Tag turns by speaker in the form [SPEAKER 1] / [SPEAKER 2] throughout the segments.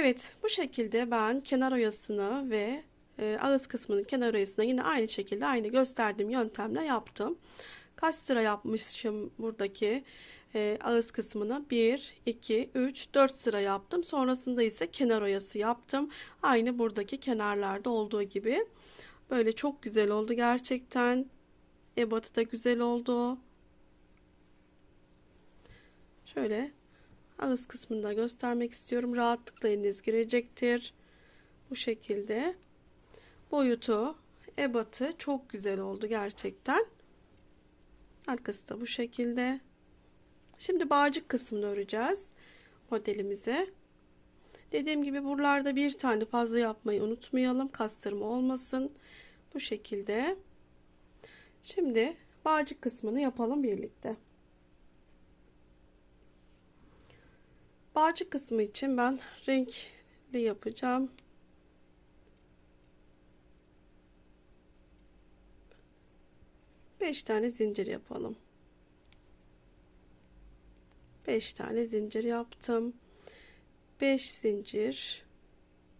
[SPEAKER 1] Evet bu şekilde ben kenar oyasını ve e, ağız kısmının kenar oyasını yine aynı şekilde aynı gösterdiğim yöntemle yaptım. Kaç sıra yapmışım buradaki e, ağız kısmına 1, 2, 3, 4 sıra yaptım. Sonrasında ise kenar oyası yaptım. Aynı buradaki kenarlarda olduğu gibi. Böyle çok güzel oldu gerçekten. Ebatı da güzel oldu. Şöyle ağız kısmında göstermek istiyorum. Rahatlıkla eliniz girecektir. Bu şekilde. Boyutu, ebatı çok güzel oldu gerçekten. Arkası da bu şekilde. Şimdi bağcık kısmını öreceğiz modelimize. Dediğim gibi buralarda bir tane fazla yapmayı unutmayalım. Kastırma olmasın. Bu şekilde. Şimdi bağcık kısmını yapalım birlikte. Bağcık kısmı için ben renkli yapacağım. Beş tane zincir yapalım. 5 tane zincir yaptım. 5 zincir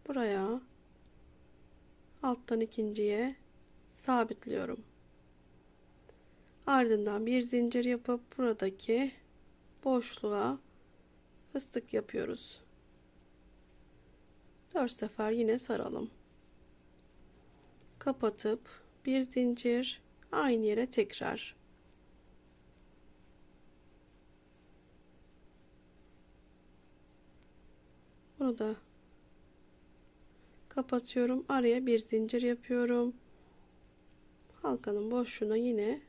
[SPEAKER 1] buraya alttan ikinciye sabitliyorum. Ardından bir zincir yapıp buradaki boşluğa fıstık yapıyoruz. 4 sefer yine saralım. Kapatıp bir zincir aynı yere tekrar Bunu da kapatıyorum. Araya bir zincir yapıyorum. Halkanın boşluğuna yine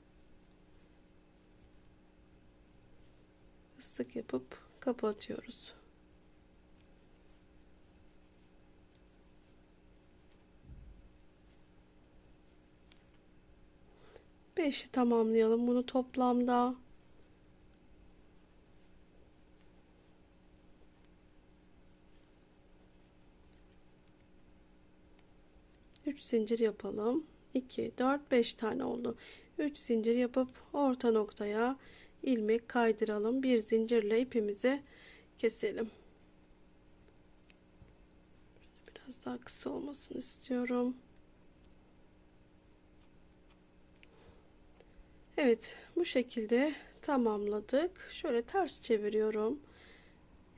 [SPEAKER 1] fıstık yapıp kapatıyoruz. Beşi tamamlayalım bunu toplamda. 3 zincir yapalım. 2 4 5 tane oldu. 3 zincir yapıp orta noktaya ilmek kaydıralım. Bir zincirle ipimizi keselim. Biraz daha kısa olmasını istiyorum. Evet bu şekilde tamamladık. Şöyle ters çeviriyorum.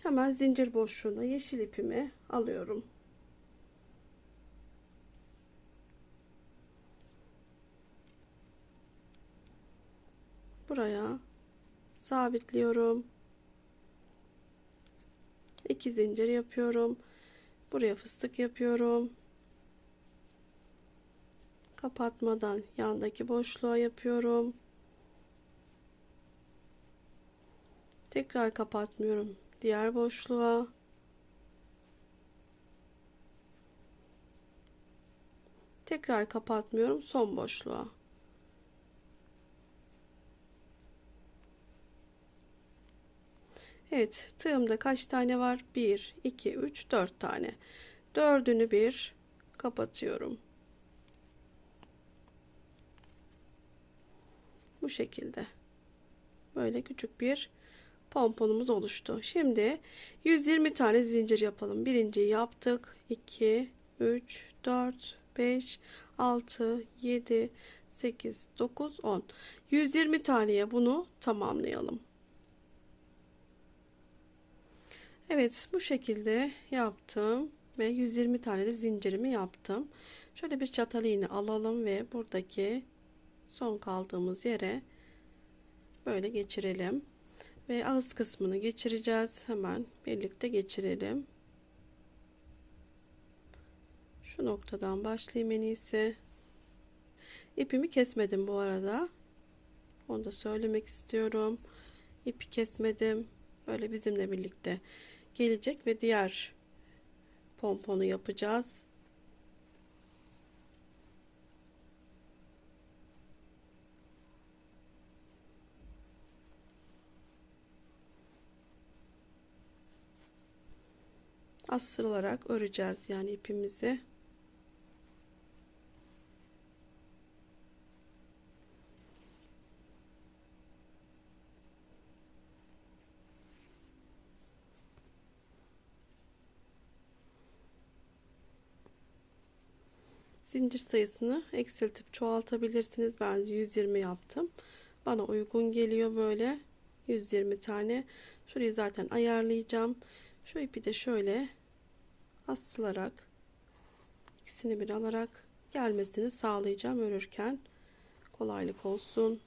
[SPEAKER 1] Hemen zincir boşluğuna yeşil ipimi alıyorum. Buraya sabitliyorum. 2 zincir yapıyorum. Buraya fıstık yapıyorum. Kapatmadan yandaki boşluğa yapıyorum. Tekrar kapatmıyorum. Diğer boşluğa. Tekrar kapatmıyorum son boşluğa. Evet tığımda kaç tane var? 1 2 3 4 tane. Dördünü bir kapatıyorum. Bu şekilde. Böyle küçük bir pomponumuz oluştu. Şimdi 120 tane zincir yapalım. Birinciyi yaptık. 2 3 4 5 6 7 8 9 10 120 taneye bunu tamamlayalım Evet bu şekilde yaptım ve 120 tane de zincirimi yaptım. Şöyle bir çatal iğne alalım ve buradaki son kaldığımız yere böyle geçirelim. Ve ağız kısmını geçireceğiz. Hemen birlikte geçirelim. Şu noktadan başlayayım en iyisi. İpimi kesmedim bu arada. Onu da söylemek istiyorum. İpi kesmedim. Böyle bizimle birlikte gelecek ve diğer pomponu yapacağız. Asılarak öreceğiz yani ipimizi. Zincir sayısını eksiltip çoğaltabilirsiniz. Ben 120 yaptım. Bana uygun geliyor böyle 120 tane. Şurayı zaten ayarlayacağım. Şu ipi de şöyle asılarak ikisini bir alarak gelmesini sağlayacağım örürken. Kolaylık olsun.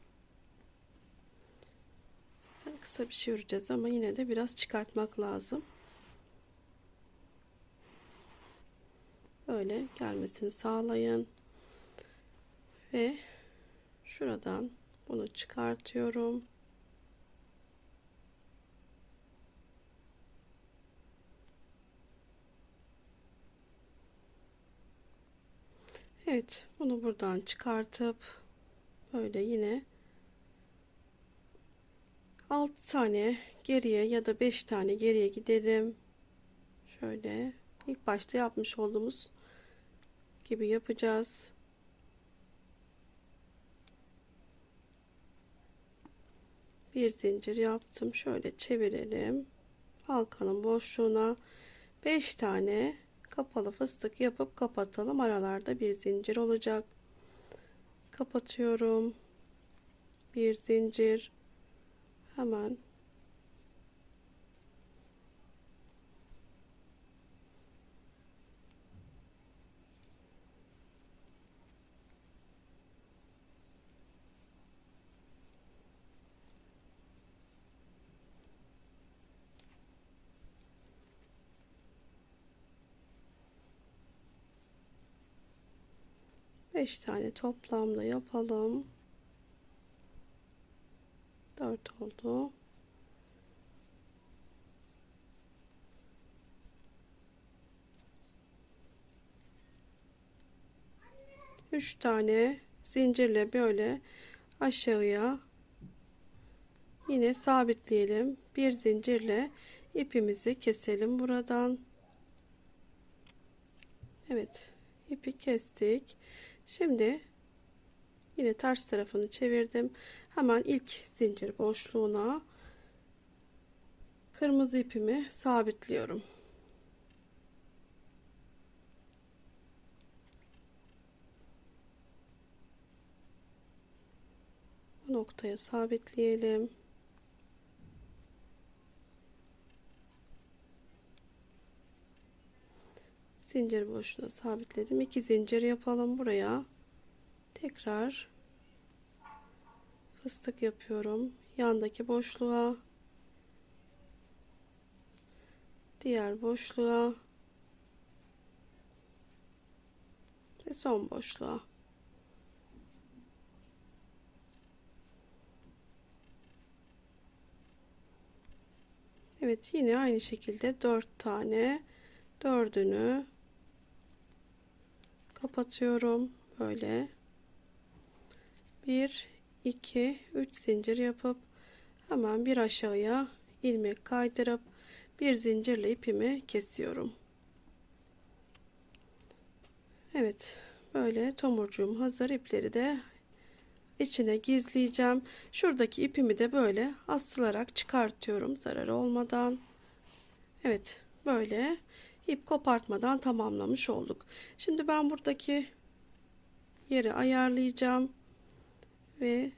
[SPEAKER 1] Kısa bir şey öreceğiz ama yine de biraz çıkartmak lazım. Böyle gelmesini sağlayın. Ve şuradan bunu çıkartıyorum. Evet, bunu buradan çıkartıp böyle yine 6 tane geriye ya da 5 tane geriye gidelim. Şöyle ilk başta yapmış olduğumuz gibi yapacağız. Bir zincir yaptım. Şöyle çevirelim. Halkanın boşluğuna 5 tane kapalı fıstık yapıp kapatalım. Aralarda bir zincir olacak. Kapatıyorum. Bir zincir. Hemen Beş tane toplamda yapalım. Dört oldu. Üç tane zincirle böyle aşağıya yine sabitleyelim. Bir zincirle ipimizi keselim buradan. Evet, ipi kestik. Şimdi yine ters tarafını çevirdim. Hemen ilk zincir boşluğuna kırmızı ipimi sabitliyorum. Bu noktaya sabitleyelim. Zincir boşluğuna sabitledim. 2 zincir yapalım buraya. Tekrar fıstık yapıyorum. Yandaki boşluğa diğer boşluğa ve son boşluğa. Evet yine aynı şekilde 4 tane dördünü kapatıyorum. Böyle. 1 2 3 zincir yapıp hemen bir aşağıya ilmek kaydırıp bir zincirle ipimi kesiyorum. Evet böyle tomurcuğum hazır. İpleri de içine gizleyeceğim. Şuradaki ipimi de böyle asılarak çıkartıyorum zarar olmadan. Evet böyle ip kopartmadan tamamlamış olduk. Şimdi ben buradaki yeri ayarlayacağım ve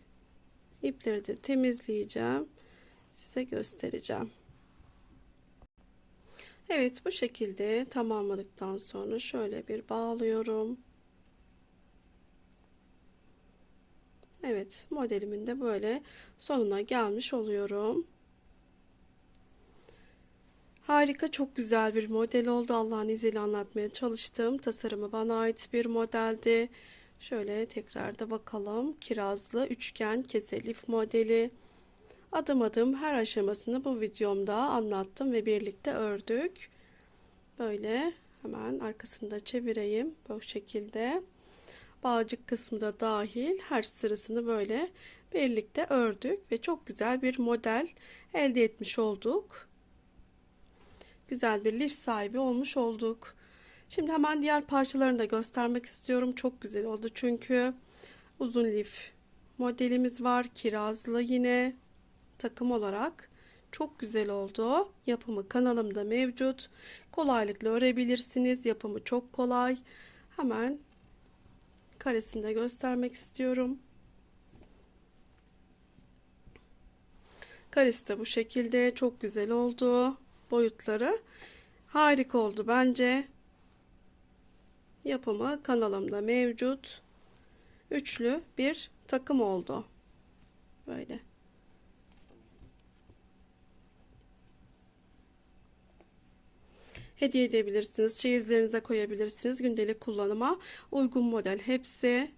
[SPEAKER 1] ipleri de temizleyeceğim. Size göstereceğim. Evet bu şekilde tamamladıktan sonra şöyle bir bağlıyorum. Evet modelimin de böyle sonuna gelmiş oluyorum. Harika, çok güzel bir model oldu. Allah'ın izniyle anlatmaya çalıştım. Tasarımı bana ait bir modeldi. Şöyle tekrar da bakalım. Kirazlı üçgen keselif modeli. Adım adım her aşamasını bu videomda anlattım ve birlikte ördük. Böyle hemen arkasında çevireyim. Bu şekilde. Bağcık kısmı da dahil her sırasını böyle birlikte ördük ve çok güzel bir model elde etmiş olduk güzel bir lif sahibi olmuş olduk. Şimdi hemen diğer parçalarını da göstermek istiyorum. Çok güzel oldu çünkü uzun lif modelimiz var. Kirazlı yine takım olarak çok güzel oldu. Yapımı kanalımda mevcut. Kolaylıkla örebilirsiniz. Yapımı çok kolay. Hemen karesini de göstermek istiyorum. Karesi de bu şekilde çok güzel oldu. Boyutları harika oldu bence. Yapımı kanalımda mevcut. Üçlü bir takım oldu. Böyle. Hediye edebilirsiniz. Çeyizlerinize koyabilirsiniz. Gündelik kullanıma uygun model hepsi.